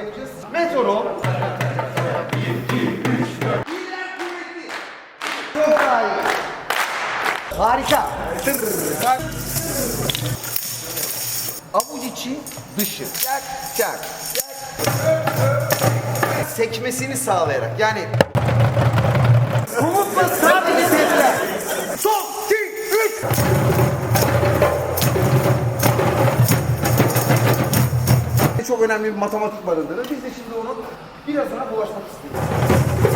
yapacağız. Meteorol. 1, 2, 3, 4. Çok daha iyi. Harika. Tır, tak. Avuç içi, dışı. Çak, çak, çak. Sekmesini sağlayarak. Yani Çok önemli bir matematik barındırır. Biz de şimdi onun birazına bulaşmak istiyoruz.